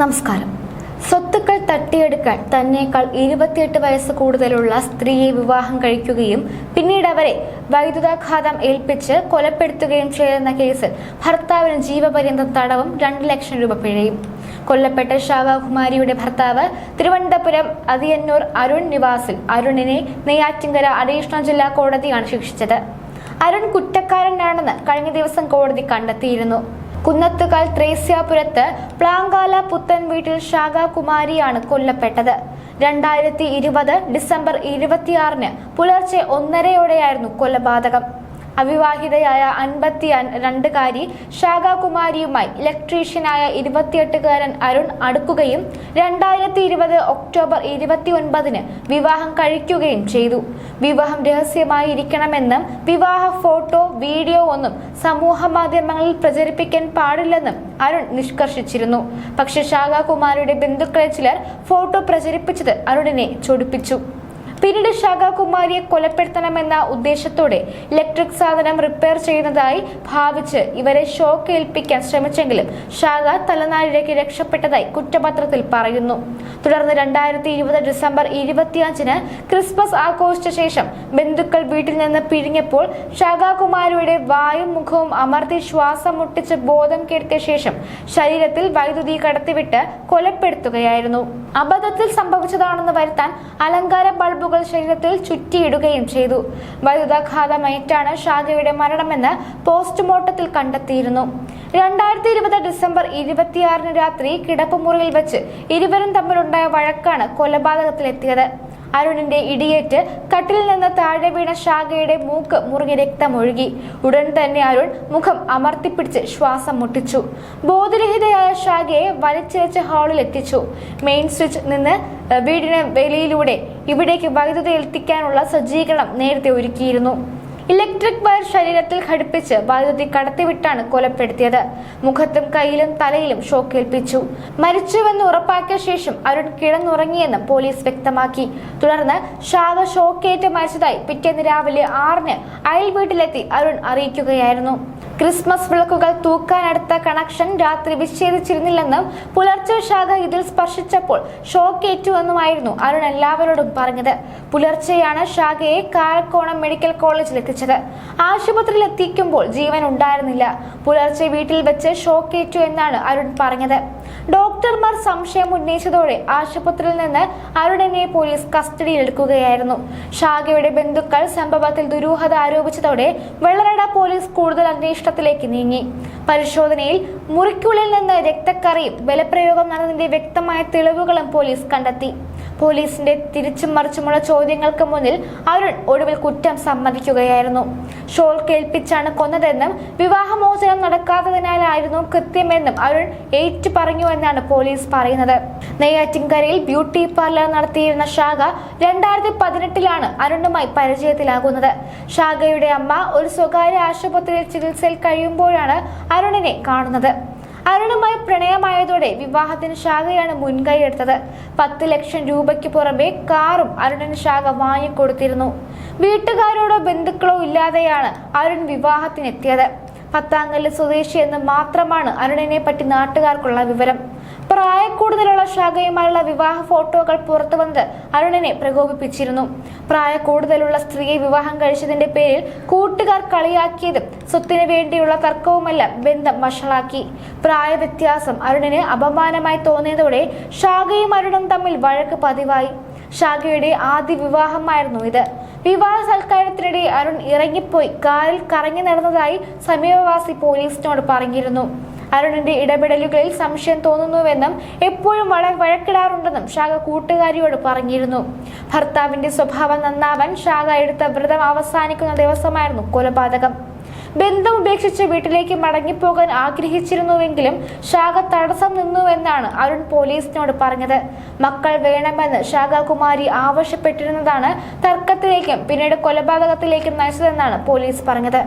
നമസ്കാരം. സ്വത്തുക്കൾ തട്ടിയെടുക്കാൻ തന്നേക്കാൾ ഇരുപത്തിയെട്ട് വയസ്സ് കൂടുതലുള്ള സ്ത്രീയെ വിവാഹം കഴിക്കുകയും പിന്നീട് അവരെ വൈദ്യുതാഘാതം ഏൽപ്പിച്ച് കൊലപ്പെടുത്തുകയും ചെയ്തെന്ന കേസിൽ ഭർത്താവിന് ജീവപര്യന്തം തടവും രണ്ട് ലക്ഷം രൂപ പിഴയും. കൊല്ലപ്പെട്ട ശാവകുമാരിയുടെ ഭർത്താവ് തിരുവനന്തപുരം അതിയന്നൂർ അരുൺ നിവാസിൽ അരുണിനെ നെയ്യാറ്റിങ്കര അഡീഷണൽ ജില്ലാ കോടതിയാണ് ശിക്ഷിച്ചത്. അരുൺ കുറ്റക്കാരനാണെന്ന് കഴിഞ്ഞ ദിവസം കോടതി കണ്ടെത്തിയിരുന്നു. കുന്നത്തുകാൽ ത്രേസ്യാപുരത്ത് പ്ലാങ്കാല പുത്തൻ വീട്ടിൽ ശാഖാകുമാരിയാണ് കൊല്ലപ്പെട്ടത്. രണ്ടായിരത്തി ഇരുപത് ഡിസംബർ ഇരുപത്തിയാറിന് പുലർച്ചെ ഒന്നരയോടെയായിരുന്നു കൊലപാതകം. അവിവാഹിതയായ അൻപത്തി രണ്ടുകാരി ശാഖാകുമാരിയുമായി ഇലക്ട്രീഷ്യനായ ഇരുപത്തിയെട്ടുകാരൻ അരുൺ അടുക്കുകയും രണ്ടായിരത്തി ഇരുപത് ഒക്ടോബർ ഇരുപത്തി ഒൻപതിന് വിവാഹം കഴിക്കുകയും ചെയ്തു. വിവാഹം രഹസ്യമായി ഇരിക്കണമെന്നും വിവാഹ ഫോട്ടോ വീഡിയോ ഒന്നും സമൂഹ മാധ്യമങ്ങളിൽ പ്രചരിപ്പിക്കാൻ പാടില്ലെന്നും അരുൺ നിഷ്കർഷിച്ചിരുന്നു. പക്ഷെ ശാഖാകുമാരിയുടെ ബന്ധുക്കളെ ചിലർ ഫോട്ടോ പ്രചരിപ്പിച്ചത് അരുണിനെ ചൊടിപ്പിച്ചു. പിന്നീട് ശാഖാകുമാരിയെ കൊലപ്പെടുത്തണമെന്ന ഉദ്ദേശത്തോടെ ഇലക്ട്രിക് സാധനം റിപ്പയർ ചെയ്യുന്നതായി ഭാവിച്ച് ഇവരെ ഷോക്ക് ഏൽപ്പിക്കാൻ ശ്രമിച്ചെങ്കിലും ശാഖ തലനാരിഴയ്ക്ക് രക്ഷപ്പെട്ടതായി കുറ്റപത്രത്തിൽ പറയുന്നു. തുടർന്ന് രണ്ടായിരത്തി ഇരുപത് ഡിസംബർ ഇരുപത്തിയഞ്ചിന് ക്രിസ്മസ് ആഘോഷിച്ച ശേഷം ബന്ധുക്കൾ വീട്ടിൽ നിന്ന് പിരിഞ്ഞപ്പോൾ ശാഖാകുമാരിയുടെ വായും മുഖവും അമർത്തി ശ്വാസം മുട്ടിച്ച് ബോധം കെടുത്തിയ ശേഷം ശരീരത്തിൽ വൈദ്യുതി കടത്തിവിട്ട് കൊലപ്പെടുത്തുകയായിരുന്നു. അബദ്ധത്തിൽ സംഭവിച്ചതാണെന്ന് വരുത്താൻ അലങ്കാര ബൾബുകൾ ശരീരത്തിൽ ചുറ്റിയിടുകയും ചെയ്തു. വൈദ്യുതാഘാതമേറ്റാണ് ഷാജയുടെ മരണമെന്ന് പോസ്റ്റ്മോർട്ടത്തിൽ കണ്ടെത്തിയിരുന്നു. രണ്ടായിരത്തി ഇരുപത് ഡിസംബർ ഇരുപത്തിയാറിന് രാത്രി കിടപ്പുമുറിയിൽ വെച്ച് ഇരുവരും തമ്മിലുണ്ടായ വഴക്കാണ് കൊലപാതകത്തിലെത്തിയത്. അരുണിന്റെ ഇടിയേറ്റ് കട്ടിൽ നിന്ന് താഴെ വീണ ശാഖയുടെ മൂക്ക് മുറുകി രക്തമൊഴുകി. ഉടൻ തന്നെ അരുൺ മുഖം അമർത്തിപ്പിടിച്ച് ശ്വാസം മുട്ടിച്ചു. ബോധരഹിതയായ ശാഖയെ വലിച്ചിഴച്ച് ഹാളിൽ എത്തിച്ചു. മെയിൻ സ്വിച്ച് നിന്ന് വീടിന് വെളിയിലൂടെ ഇവിടേക്ക് വൈദ്യുതി എത്തിക്കാനുള്ള സജ്ജീകരണം നേരത്തെ ഒരുക്കിയിരുന്നു. ഇലക്ട്രിക് വയർ ശരീരത്തിൽ ഘടിപ്പിച്ച് വൈദ്യുതി കടത്തിവിട്ടാണ് കൊലപ്പെടുത്തിയത്. മുഖത്തും കയ്യിലും തലയിലും ഷോക്കേൽപ്പിച്ചു മരിച്ചുവെന്ന് ഉറപ്പാക്കിയ ശേഷം അരുൺ കിടന്നുറങ്ങിയെന്ന് പോലീസ് വ്യക്തമാക്കി. തുടർന്ന് ശാഖ ഷോക്കേറ്റ് മരിച്ചതായി പിറ്റേന്ന് രാവിലെ ആറിന് അയൽ വീട്ടിലെത്തി അരുൺ അറിയിക്കുകയായിരുന്നു. ക്രിസ്മസ് വിളക്കുകൾ തൂക്കാനടുത്ത കണക്ഷൻ രാത്രി വിച്ഛേദിച്ചിരുന്നില്ലെന്നും പുലർച്ചെ ശാഖ ഇതിൽ സ്പർശിച്ചപ്പോൾ ഷോക്കേറ്റുവെന്നുമായിരുന്നു അരുൺ എല്ലാവരോടും പറഞ്ഞത്. പുലർച്ചെയാണ് ശാഖയെ കാരക്കോണം മെഡിക്കൽ കോളേജിൽ എത്തിച്ചത്. ആശുപത്രിയിൽ എത്തിക്കുമ്പോൾ ജീവൻ ഉണ്ടായിരുന്നില്ല. പുലർച്ചെ വീട്ടിൽ വെച്ച് ഷോക്കേറ്റു എന്നാണ് അരുൺ പറഞ്ഞത്. ഡോക്ടർമാർ സംശയം ഉന്നയിച്ചതോടെ ആശുപത്രിയിൽ നിന്ന് അരുണിനെ പോലീസ് കസ്റ്റഡിയിലെടുക്കുകയായിരുന്നു. ഷാഗയുടെ ബന്ധുക്കൾ സംഭവത്തിൽ ദുരൂഹത ആരോപിച്ചതോടെ വെള്ളറട പോലീസ് കൂടുതൽ അന്വേഷണത്തിലേക്ക് നീങ്ങി. പരിശോധനയിൽ മുറിക്കുള്ളിൽ നിന്ന് രക്തക്കറിയും ബലപ്രയോഗം നടന്നതിന്റെ വ്യക്തമായ തെളിവുകളും പോലീസ് കണ്ടെത്തി. പോലീസിന്റെ തിരിച്ചും മറിച്ചുമുള്ള ചോദ്യങ്ങൾക്ക് മുന്നിൽ അരുൺ ഒടുവിൽ കുറ്റം സമ്മതിക്കുകയായിരുന്നു. ഷോൾ കേൾപ്പിച്ചാണ് കൊന്നതെന്നും വിവാഹമോചനം നടക്കാത്തതിനാലായിരുന്നു കൃത്യമെന്നും അരുൺ ഏറ്റു പറഞ്ഞുവെന്നാണ് പോലീസ് പറയുന്നത്. നെയ്യാറ്റിൻകരയിൽ ബ്യൂട്ടി പാർലർ നടത്തിയിരുന്ന ശാഖ രണ്ടായിരത്തി പതിനെട്ടിലാണ് അരുണുമായി പരിചയത്തിലാകുന്നത്. ശാഖയുടെ അമ്മ ഒരു സ്വകാര്യ ആശുപത്രിയിൽ ചികിത്സയിൽ കഴിയുമ്പോഴാണ് അരുണിനെ കാണുന്നത്. അരുണുമായി പ്രണയമായതോടെ വിവാഹത്തിന് ശാഖയാണ് മുൻകൈ എടുത്തത്. പത്ത് ലക്ഷം രൂപയ്ക്ക് പുറമെ കാറും അരുണിന് ശാഖ വാങ്ങിക്കൊടുത്തിരുന്നു. വീട്ടുകാരോടോ ബന്ധുക്കളോ ഇല്ലാതെയാണ് അരുൺ വിവാഹത്തിനെത്തിയത്. പത്താങ്കല്ല് സ്വദേശി എന്ന് മാത്രമാണ് അരുണിനെ പറ്റി നാട്ടുകാർക്കുള്ള വിവരം. പ്രായക്കൂടുതലുള്ള ശാഖയുമായുള്ള വിവാഹ ഫോട്ടോകൾ പുറത്തു വന്നത് അരുണിനെ പ്രകോപിപ്പിച്ചിരുന്നു. പ്രായക്കൂടുതലുള്ള സ്ത്രീയെ വിവാഹം കഴിച്ചതിന്റെ പേരിൽ കൂട്ടുകാർ കളിയാക്കിയതും സ്വത്തിന് വേണ്ടിയുള്ള തർക്കവുമെല്ലാം ബന്ധം വഷളാക്കി. പ്രായവ്യത്യാസം അരുണിന് അപമാനമായി തോന്നിയതോടെ ശാഖയും അരുണും തമ്മിൽ വഴക്ക് പതിവായി. ശാഖയുടെ ആദ്യ വിവാഹമായിരുന്നു ഇത്. വിവാഹ സൽക്കാരത്തിനിടെ അരുൺ ഇറങ്ങിപ്പോയി കാറിൽ കറങ്ങി നടന്നതായി സമീപവാസി പോലീസിനോട് പറഞ്ഞിരുന്നു. അരുണിന്റെ ഇടപെടലുകളിൽ സംശയം തോന്നുന്നുവെന്നും എപ്പോഴും വള വഴക്കിടാറുണ്ടെന്നും ശാഖ കൂട്ടുകാരിയോട് പറഞ്ഞിരുന്നു. ഭർത്താവിന്റെ സ്വഭാവം നന്നാവാൻ ശാഖ എടുത്ത വ്രതം അവസാനിക്കുന്ന ദിവസമായിരുന്നു കൊലപാതകം. ബന്ധം ഉപേക്ഷിച്ച് വീട്ടിലേക്ക് മടങ്ങിപ്പോകാൻ ആഗ്രഹിച്ചിരുന്നുവെങ്കിലും ശാഖ തടസ്സം നിന്നുവെന്നാണ് അരുൺ പോലീസിനോട് പറഞ്ഞത്. മക്കൾ വേണമെന്ന് ശാഖാകുമാരി ആവശ്യപ്പെട്ടിരുന്നതാണ് തർക്കത്തിലേക്കും പിന്നീട് കൊലപാതകത്തിലേക്കും നയിച്ചതെന്നാണ് പോലീസ് പറഞ്ഞത്.